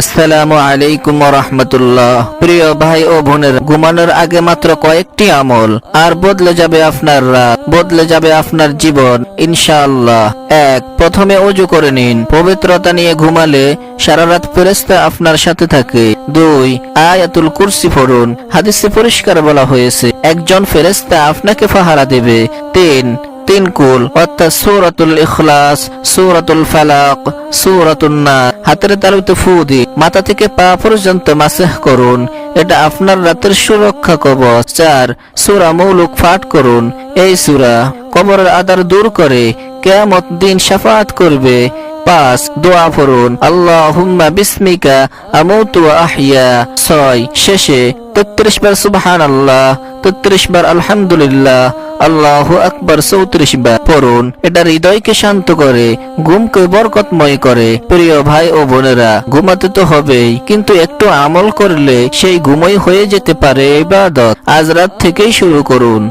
আসসালামু আলাইকুম রহমতুল্লাহ প্রিয় ভাই ও বোনের, ঘুমানোর আগে মাত্র কয়েকটি আমল, আর বদলে যাবে আপনার রাত, বদলে যাবে আপনার জীবন, ইনশাআল্লাহ। এক, প্রথমে অজু করে নিন, পবিত্রতা নিয়ে ঘুমালে সারা রাত ফেরেস্তা আপনার সাথে থাকে। দুই, আয়াতুল কুরসি পড়ুন, হাদিসে পরিষ্কার বলা হয়েছে, একজন ফেরেস্তা আপনাকে পাহারা দেবে। তিন তিন কুল, অর্থাৎ সূরাতুল ইখলাস, সূরাতুল ফালাক, সূরাতুন নাস। হাতের তালুতে ফু দিন মাথা থেকে পা পর্যন্ত মাসেহ করুন। এটা আপনার রাতের সুরক্ষা কবচ। চার, সুরা মৌলুক পাঠ করুন। এই সুরা কবরের আদার দূর করে কেয়ামত দিন শাফাত করবে। পাঁচ, দোয়া পড়ুন। আল্লাহুম্মা বিসমিকা আমুতু ওয়া আহইয়া। ছয়, শেষে তেত্রিশ বার সুবহান আল্লাহ তেত্রিশ বার আলহামদুলিল্লাহ। আল্লাহ আকবার চৌত্রিশ বার পড়ুন। এটা হৃদয়কে শান্ত করে, ঘুমকে বরকতময় করে। প্রিয় ভাই ও বোনেরা, ঘুমাতে তো হবেই, কিন্তু একটু আমল করলে সেই ঘুমই হয়ে যেতে পারে ইবাদত। আজ রাত থেকেই শুরু করুন।